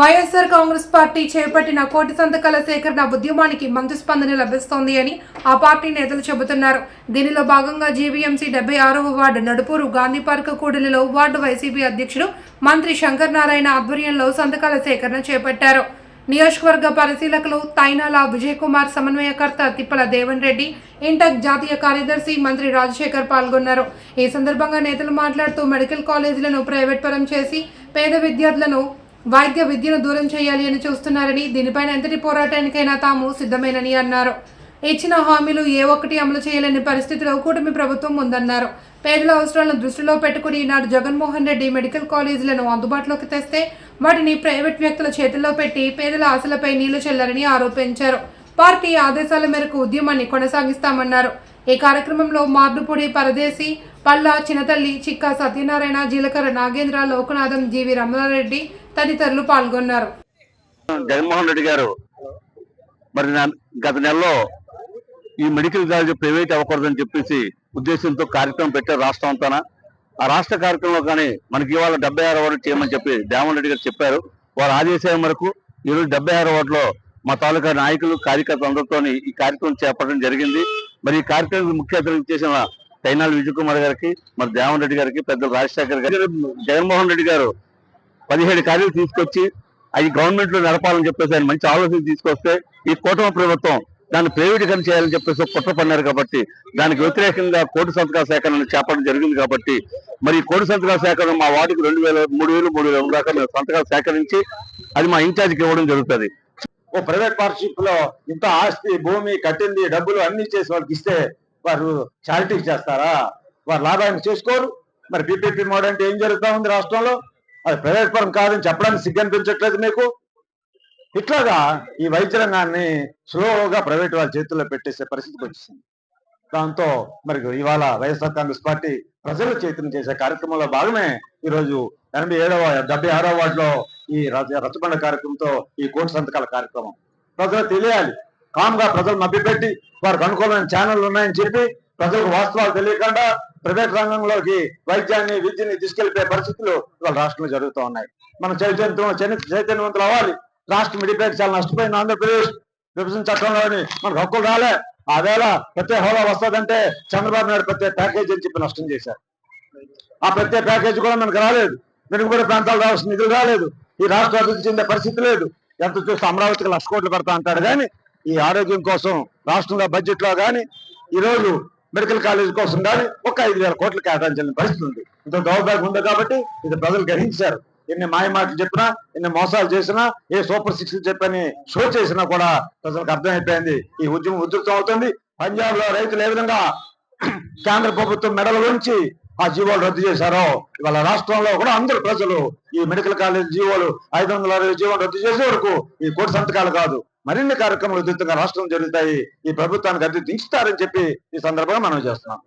YSR Congress party చేపట్టిన కోటి సంతకాల సేకరణ ఉద్యమానికి మంచి స్పందన లభిస్తోంది అని ఆ పార్టీ నేతలు చెబుతున్నారు. దీనిలో భాగంగా జీవీఎంసీ డెబ్బై ఆరవ వార్డు నడుపూరు గాంధీ పార్క్ కూడలిలో వార్డు వైసీపీ అధ్యక్షుడు మంత్రి శంకర్ నారాయణ ఆధ్వర్యంలో సంతకాల సేకరణ చేపట్టారు. నియోజకవర్గ పరిశీలకులు తైనాల విజయ్ కుమార్ సమన్వయకర్త తిప్పల దేవన్ రెడ్డి ఇంటక్ జాతీయ కార్యదర్శి మంత్రి రాజశేఖర్ పాల్గొన్నారు. ఈ సందర్భంగా నేతలు మాట్లాడుతూ మెడికల్ కాలేజీలను ప్రైవేట్ పరం చేసి పేద విద్యార్థులను వైద్య విద్యను దూరం చేయాలి అని చూస్తున్నారని దీనిపైన ఎంతటి పోరాటానికైనా తాము సిద్ధమేనని అన్నారు. ఇచ్చిన హామీలు ఏ ఒక్కటి అమలు చేయలేని పరిస్థితిలో కూటమి ప్రభుత్వం ఉందన్నారు. పేదల అవసరాలను దృష్టిలో పెట్టుకుని ఈనాడు జగన్మోహన్ రెడ్డి మెడికల్ కాలేజీలను అందుబాటులోకి తెస్తే వాటిని ప్రైవేట్ వ్యక్తుల చేతుల్లో పెట్టి పేదల ఆశలపై నీళ్ళు చెల్లారని ఆరోపించారు. పార్టీ ఆదేశాల మేరకు ఉద్యమాన్ని కొనసాగిస్తామన్నారు. ఈ కార్యక్రమంలో మార్డుపూడి పరదేశి పల్లా చినతల్లి చిక్కా సత్యనారాయణ జీలకర్ర నాగేంద్ర లోకనాథం జీవి రమణారెడ్డి తదితరులు పాల్గొన్నారు. జగన్మోహన్ రెడ్డి గారు మరి గత నెలలో ఈ మెడికల్ కాలేజ్ ప్రైవేట్ అవ్వకూడదని చెప్పేసి ఉద్దేశంతో కార్యక్రమం పెట్టారు రాష్ట్రం అంతాన? ఆ రాష్ట్ర కార్యక్రమంలో కానీ మనకి ఇవాళ డెబ్బై ఆరు వార్డు చేయమని చెప్పి జగన్మోహన్ రెడ్డి గారు చెప్పారు. వారి ఆదేశాల మేరకు ఈరోజు డెబ్బై ఆరు వార్డులో మా తాలూకా నాయకులు కార్యకర్తలందరితో ఈ కార్యక్రమం చేపట్టడం జరిగింది. మరి ఈ కార్యక్రమం ముఖ్య అతిథి చేసిన తైనాల విజయ్ కుమార్ గారికి మరి దేవన్ రెడ్డి గారికి పెద్దలు రాజశేఖర్ గారు జగన్మోహన్ రెడ్డి గారు పదిహేడు కార్యాలు తీసుకొచ్చి అవి గవర్నమెంట్లో నడపాలని చెప్పేసి ఆయన మంచి ఆలోచన తీసుకొస్తే ఈ కూటమి ప్రభుత్వం దాన్ని ప్రైవేటీకరణ చేయాలని చెప్పేసి కుట్ర పన్నారు కాబట్టి దానికి వ్యతిరేకంగా కోటి సంతకాల సేకరణ చేపట్టడం జరిగింది కాబట్టి మరి కోటి సంతకాల సేకరణ మా వార్డుకి రెండు వేల మూడు వేలు మూడు వేల దాకా మేము సంతకాలు సేకరించి అది మా ఇన్ఛార్జికి ఇవ్వడం జరుగుతుంది. ఓ ప్రైవేట్ పార్ట్నర్షిప్లో ఇంత ఆస్తి భూమి కట్టింది డబ్బులు అన్ని చేసి వాళ్ళకి ఇస్తే వారు చారిటీ చేస్తారా? వారు లాభాన్ని చేసుకోరు. మరి పీపీపీ మోడ్ అంటే ఏం జరుగుతా ఉంది రాష్ట్రంలో? అది ప్రైవేట్ పరం కాదని చెప్పడానికి సిగ్గు అనిపించట్లేదు మీకు? ఇట్లాగా ఈ వైద్య రంగాన్ని స్లోగా ప్రైవేట్ వాళ్ళ చేతుల్లో పెట్టేసే పరిస్థితికి వచ్చింది దాంతో మరి ఇవాళ వైఎస్ఆర్ కాంగ్రెస్ పార్టీ ప్రజలు చైతన్యం చేసే కార్యక్రమంలో భాగమే ఈ రోజు ఎనభై ఏడవ డెబ్బై ఆరవ వార్డులో ఈ రచబండ కార్యక్రమంతో ఈ కోటి సంతకాల కార్యక్రమం. ప్రజలు తెలియాలి. కామ్గా ప్రజలు మభ్యపెట్టి వారికి అనుకూలమైన ఛానళ్ళు ఉన్నాయని చెప్పి ప్రజలకు వాస్తవాలు తెలియకుండా ప్రైవేట్ రంగంలోకి వైద్యాన్ని విద్యని తీసుకెళ్ళిపోయే పరిస్థితులు ఇవాళ రాష్ట్రంలో జరుగుతూ ఉన్నాయి. మనం చైతన్యం చైతన్యవంతులు అవ్వాలి. రాష్ట్రం విడిపోయి చాలా నష్టపోయింది ఆంధ్రప్రదేశ్. విభజన చట్టంలోని మనకు హక్కులు రాలే. ఆ వేళ ప్రత్యేక హోదా వస్తుందంటే చంద్రబాబు నాయుడు ప్రత్యేక ప్యాకేజ్ అని చెప్పి నష్టం చేశారు. ఆ ప్రత్యేక ప్యాకేజ్ కూడా మనకు రాలేదు. వెనుకబడి ప్రాంతాలు రావాల్సిన నిధులు రాలేదు. ఈ రాష్ట్రం అభివృద్ధి చెందే పరిస్థితి లేదు. ఎంత చూస్తే అమరావతికి లక్ష కోట్లు పెడతా అంటాడు కానీ ఈ ఆరోగ్యం కోసం రాష్ట్రంలో బడ్జెట్లో కానీ ఈ రోజు మెడికల్ కాలేజ్ కోసం కానీ ఒక ఐదు వేల కోట్లు కేటాయించాలని పరిస్థితి ఉంది. ఇంత దౌర్భాగ్యం ఉంది కాబట్టి ఇది ప్రజలు గ్రహించారు. ఎన్ని మాయ మాటలు చెప్పినా ఎన్ని మోసాలు చేసినా ఏ సూపర్ సిక్స్ చెప్పని షో చేసినా కూడా ప్రజలకు అర్థమైపోయింది. ఈ ఉద్యమం ఉధృతం అవుతుంది. పంజాబ్లో రైతులు ఏ విధంగా కేంద్ర ప్రభుత్వం మెడల నుంచి ఆ జీవోలు రద్దు చేశారో ఇవాళ రాష్ట్రంలో కూడా అందరు ప్రజలు ఈ మెడికల్ కాలేజ్ జీవోలు ఐదు వందల అరవై జీవోలు రద్దు చేసే వరకు ఈ కోటి సంతకాలు కాదు. మరిన్ని కార్యక్రమాలు ఉధృతంగా రాష్ట్రం జరుగుతాయి ఈ ప్రభుత్వానికి అభివృద్ధి దించుతారని చెప్పి ఈ సందర్భంగా మనం చేస్తున్నాం.